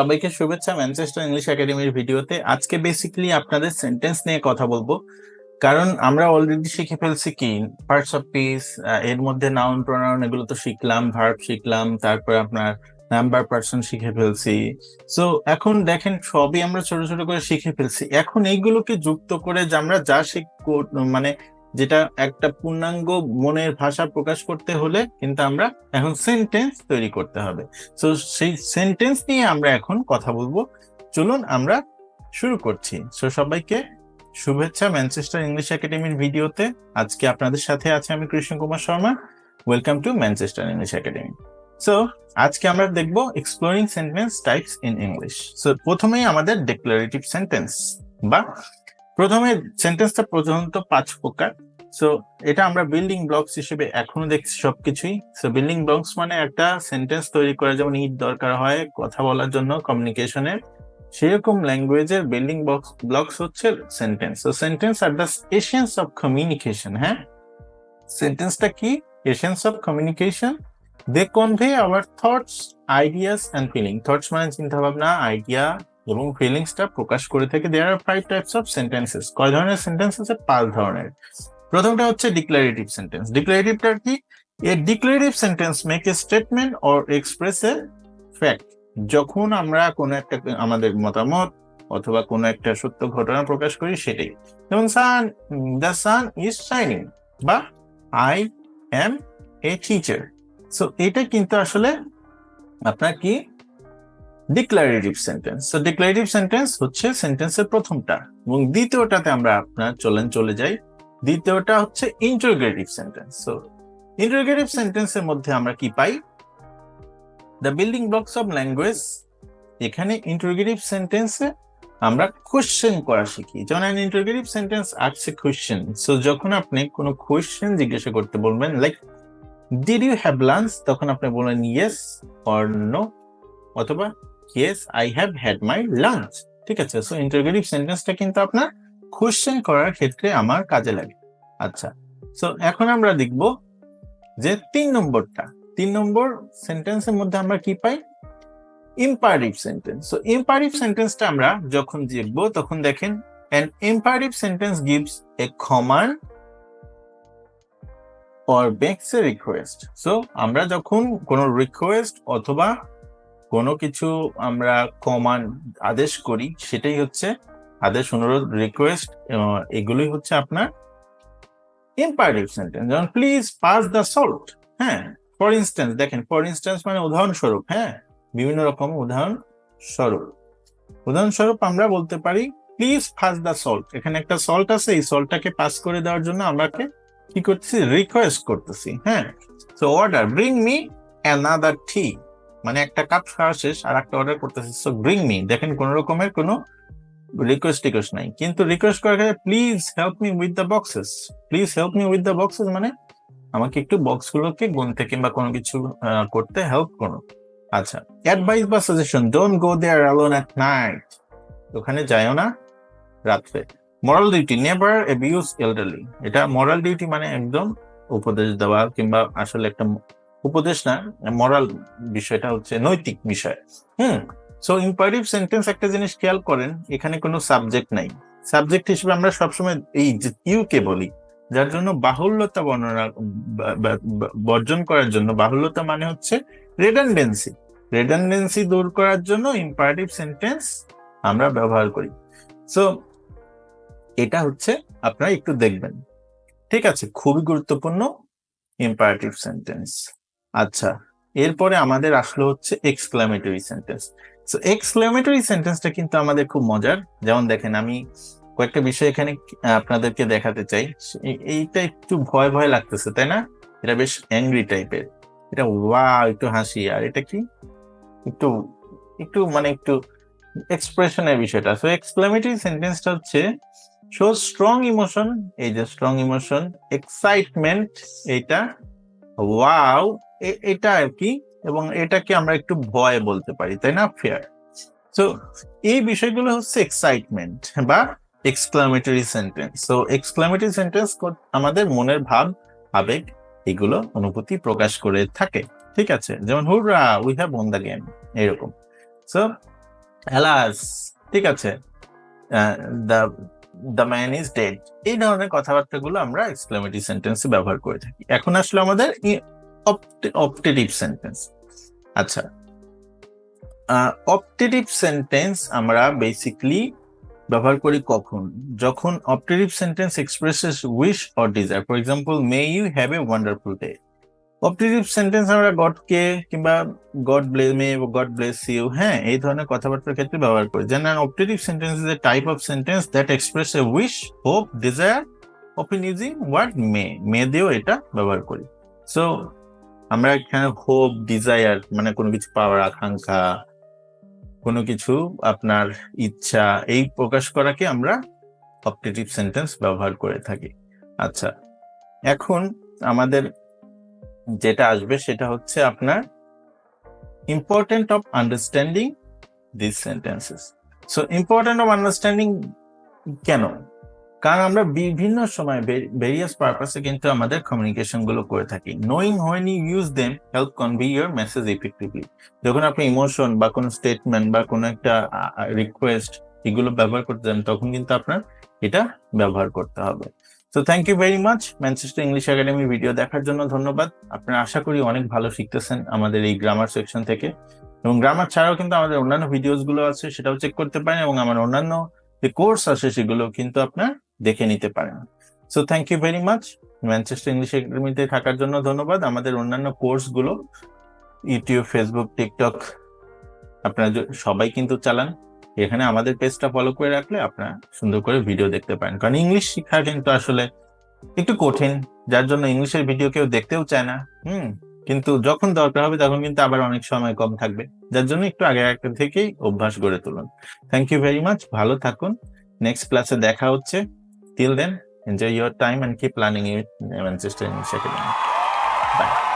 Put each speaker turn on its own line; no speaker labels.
সবাইকে শুভেচ্ছা Manchester English একাডেমির ভিডিওতে আজকে বেসিক্যালি আপনাদের সেন্টেন্স নিয়ে কথা বলব। কারণ আমরা অলরেডি শিখে ফেলছি কি পার্টস অফ পিস এর মধ্যে নাউন প্রোনাউন এগুলো তো শিখলাম ভার্ব শিখলাম, তারপর আপনার নাম্বার পার্সন শিখে ফেলছি। সো এখন দেখেন সবই আমরা ছোট ছোট করে শিখে ফেলছি। এখন এইগুলোকে যুক্ত করে যে আমরা যা শিখ মানে যেটা একটা পূর্ণাঙ্গ মনের ভাষা প্রকাশ করতে হলে কিন্তু আমরা এখন সেন্টেন্স তৈরি করতে হবে। তো সেই সেন্টেন্স নিয়ে আমরা এখন কথা বলব। চলুন আমরা শুরু করছি। সো সবাইকে শুভেচ্ছা ম্যানচেস্টার ইংলিশ একাডেমির ভিডিওতে। আজকে আপনাদের সাথে আছে আমি Krishna Kumar Sharma. Welcome to Manchester English academy so আজকে আমরা দেখব exploring sentence types in English so প্রথমেই আমাদের ডিক্লারেটিভ সেন্টেন্স বা প্রথমে সেন্টেন্সটা প্রধানত পাঁচ প্রকার। সো এটা আমরা বিল্ডিং ব্লকস হিসেবে এখনও দেখছি সবকিছুই। সো বিল্ডিং ব্লকস মানে একটা সেন্টেন্স তৈরি করা, যেমন ইট দরকার হয়, কথা বলার জন্য কমিউনিকেশনের সেরকম ল্যাঙ্গুয়েজের বিল্ডিং বক্স ব্লকস হচ্ছে sentence so sentence are the essence of communication হ্যাঁ? সেন্টেন্সটা কি? Essence of communication they convey our thoughts ideas and feeling thoughts মানে চিন্তা ভাবনা আইডিয়া এবং ফিলিংসটা প্রকাশ করে থাকে। There are five types of sentences কয় ধরনের সেন্টেন্স আছে? পাঁচ ধরনের। প্রথমটা হচ্ছে ডিক্লারেটিভ সেন্টেন্স ডিক্লারেটিভটা কি? A declarative sentence make a statement or express a fact যখন আমরা কোনো একটা আমাদের মতামত অথবা কোনো একটা সত্য ঘটনা প্রকাশ করি সেটাই। যেমন sun the sun is shining বা I am a teacher so এটা কিন্তু আসলে আপনার কি? ডিক্লারেটিভ সেন্টেন্স তো ডিক্লারেটিভ সেন্টেন্স হচ্ছে সেন্টেন্সের প্রথমটা এবং দ্বিতীয়টাতে আমরা আপনার চলেন চলে যাই। দ্বিতীয়টা হচ্ছে ইন্টারোগেটিভ সেন্টেন্স সো ইন্টারোগেটিভ সেন্টেন্সের মধ্যে আমরা কি পাই? The building blocks of language এখানে ইন্টারোগেটিভ সেন্টেন্সে আমরা কোশ্চেন করা শিখি। যেমন অ্যান ইন্টারোগেটিভ সেন্টেন্স আসছে কোশ্চেন সো যখন আপনি কোনো কোশ্চেন জিজ্ঞাসা করতে বলবেন like did you have lunch তখন আপনি বলেন ইয়েস অর নো অথবা yes I have had my lunch ঠিক আছে? সো ইন্টারোগেটিভ সেন্টেন্সটা কিন্তু আপনার কোশ্চেন করার ক্ষেত্রে আমার কাজে লাগে। আচ্ছা সো এখন আমরা দেখব যে তিন নম্বরটা, তিন নম্বর সেন্টেন্সের মধ্যে আমরা কি পাই? ইম্পারেটিভ সেন্টেন্স সো ইম্পারেটিভ সেন্টেন্সটা আমরা যখন দেখব, তখন দেখেন, an imperative sentence gives a command or makes a request so আমরা যখন কোনো রিকোয়েস্ট অথবা কোনো কিছু আমরা কমান্ড আদেশ করি, সেটাই হচ্ছে আদেশ, অনুরোধ রিকোয়েস্ট এগুলোই হচ্ছে আপনার ইম্পারেটিভ সেন্টেন্স যেমন প্লিজ পাস দ্য সল্ট হ্যাঁ ফর ইনস্ট্যান্স দেখেন ফর ইনস্ট্যান্স মানে উদাহরণস্বরূপ হ্যাঁ? বিভিন্ন রকম উদাহরণ স্বরূপ উদাহরণস্বরূপ আমরা বলতে পারি প্লিজ পাস দ্য সল্ট এখানে একটা সল্ট আছে, এই সল্টটাকে পাস করে দেওয়ার জন্য আমরাকে কি করতেছি? রিকোয়েস্ট করতেছি হ্যাঁ? So order bring me another tea মানে একটা কাপ খাওয়া শেষ আর একটা অর্ডার করতেছি। সো ব্রিং মি দেখেন, কোন রকমের কোনো রিকোয়েস্ট টিকোয়েস্ট নাই। কিন্তু রিকোয়েস্ট করার ক্ষেত্রে please help me with the boxes please help me with the boxes মানে আমাকে একটু বক্সগুলোকে গুনতে কিংবা কোনো কিছু করতে হেল্প করুন আচ্ছা অ্যাডভাইস বা suggestion don't go there alone at night ওখানে যাইও না রাত্রে। Moral duty never abuse elderly এটা মরাল ডিউটি মানে একদম উপদেশ দেওয়া কিংবা আসলে একটা উপদেশ না মরাল বিষয়টা হচ্ছে নৈতিক বিষয়। হুম? সো ইম্পারেটিভ সেন্টেন্স একটা জিনিস খেয়াল করেন, এখানে কোনো সাবজেক্ট নাই। সাবজেক্ট হিসেবে আমরা সবসময় এই ইউ কে বলি, যার জন্য বাহুল্যতা বর্ণনা বর্জন করার জন্য, বাহুল্যতা মানে হচ্ছে রেডান্ডেন্সি রেডান্ডেন্সি দূর করার জন্য ইম্পারেটিভ সেন্টেন্স আমরা ব্যবহার করি। সো এটা হচ্ছে আপনারা একটু দেখবেন। ঠিক আছে, খুবই গুরুত্বপূর্ণ ইম্পারেটিভ সেন্টেন্স আচ্ছা এরপরে আমাদের আসলো হচ্ছে এক্সক্লামেটরি সেন্টেন্স সো এক্সক্লামেটরি সেন্টেন্সটা কিন্তু আমাদের খুব মজার। যেমন দেখেন, আমি কয়েকটা বিষয় এখানে আপনাদেরকে দেখাতে চাই। এইটা একটু ভয় ভয় লাগতেছে, তাই না? এটা বেশ অ্যাংরি টাইপের এটা ওয়া একটু হাসি। আর এটা কি? একটু একটু মানে একটু এক্সপ্রেশনের বিষয়টা। সো এক্সক্লামেটরি সেন্টেন্সটা হচ্ছে শো স্ট্রং ইমোশন এই যে স্ট্রং ইমোশন এক্সাইটমেন্ট এইটা ওয়াও এটা আর কি এবং এটাকে আমরা একটু ভয় বলতে পারি, তাই না? ফেয়ার সো এই বিষয়গুলো হচ্ছে এক্সাইটমেন্ট বা exclamatory sentence so exclamatory sentence আমাদের মনের ভাব, আবেগ এগুলো অনুভূতি প্রকাশ করে থাকে। ঠিক আছে? যেমন, hurrah we have won the game এরকম। সো হেলাস ঠিক আছে? The the man is dead এই ধরনের কথাবার্তাগুলো আমরা এক্সক্লেমেটিভ সেন্টেন্সে ব্যবহার করে থাকি। এখন আসলে আমাদের অপটেটিভ সেন্টেন্স আচ্ছা। অপটেটিভ সেন্টেন্স আমরা বেসিকলি ব্যবহার করি কখন? যখন optative sentence expresses wish or desire for example may you have a wonderful day optative sentence আমরা গডকে কিংবা God bless may God bless you হ্যাঁ এই ধরনের কথাবার্তার ক্ষেত্রে ব্যবহার করি। যেন optative sentence is a type of sentence that express a wish hope desire often using word may may দিয়েও এটা ব্যবহার করি। সো আমরা এখানে হোপ ডিজায়ার মানে কোনো কিছু পাওয়ার আকাঙ্ক্ষা, কোনো কিছু আপনার ইচ্ছা, এই প্রকাশ করাকে আমরা অপটেটিভ সেন্টেন্স ব্যবহার করে থাকি। আচ্ছা এখন আমাদের যেটা আসবে সেটা হচ্ছে আপনার important of understanding this sentences so important of understanding কেন? কারণ আমরা বিভিন্ন সময় ভেরিয়াস পারপাসে কিন্তু আমাদের কমিউনিকেশনগুলো করে থাকি। Knowing when you use them help convey your message effectively যখন আপনি ইমোশন বা কোনো স্টেটমেন্ট বা কোনো একটা রিকোয়েস্ট এগুলো ব্যবহার করতে যান, তখন কিন্তু আপনার এটা ব্যবহার করতে হবে। তো thank you very much Manchester English academy video দেখার জন্য ধন্যবাদ। আপনারা আশা করি অনেক ভালো শিখতেছেন আমাদের এই গ্রামার সেকশন থেকে। এবং গ্রামার ছাড়াও কিন্তু আমাদের অন্যান্য ভিডিওসগুলো আছে, সেটাও চেক করতে পারেন এবং আমার অন্যান্য যে কোর্স আছে, সেগুলো কিন্তু আপনার দেখে নিতে পারেন। So thank you very much Manchester English একাডেমিতে থাকার জন্য ধন্যবাদ। আমাদের অন্যান্য কোর্সগুলো, ইউটিউব ফেসবুক টিকটক আপনারা সবাই কিন্তু চালান। এখানে আমাদের পেজটা ফলো করে রাখলে আপনারা সুন্দর করে ভিডিও দেখতে পারেন। কারণ ইংলিশ শেখা কিন্তু আসলে একটু কঠিন, যার জন্য ইংলিশের ভিডিও কেউ দেখতেও চায় না। হুম, কিন্তু যখন দরকার হবে তখন কিন্তু আবার অনেক সময় কম থাকবে। যার জন্য একটু আগে আগে থেকেই অভ্যাস গড়ে তুলুন। থ্যাংক ইউ ভেরি মাচ ভালো থাকুন। নেক্সট ক্লাসে দেখা হচ্ছে। Till then, enjoy your time and keep learning in Manchester out. Bye.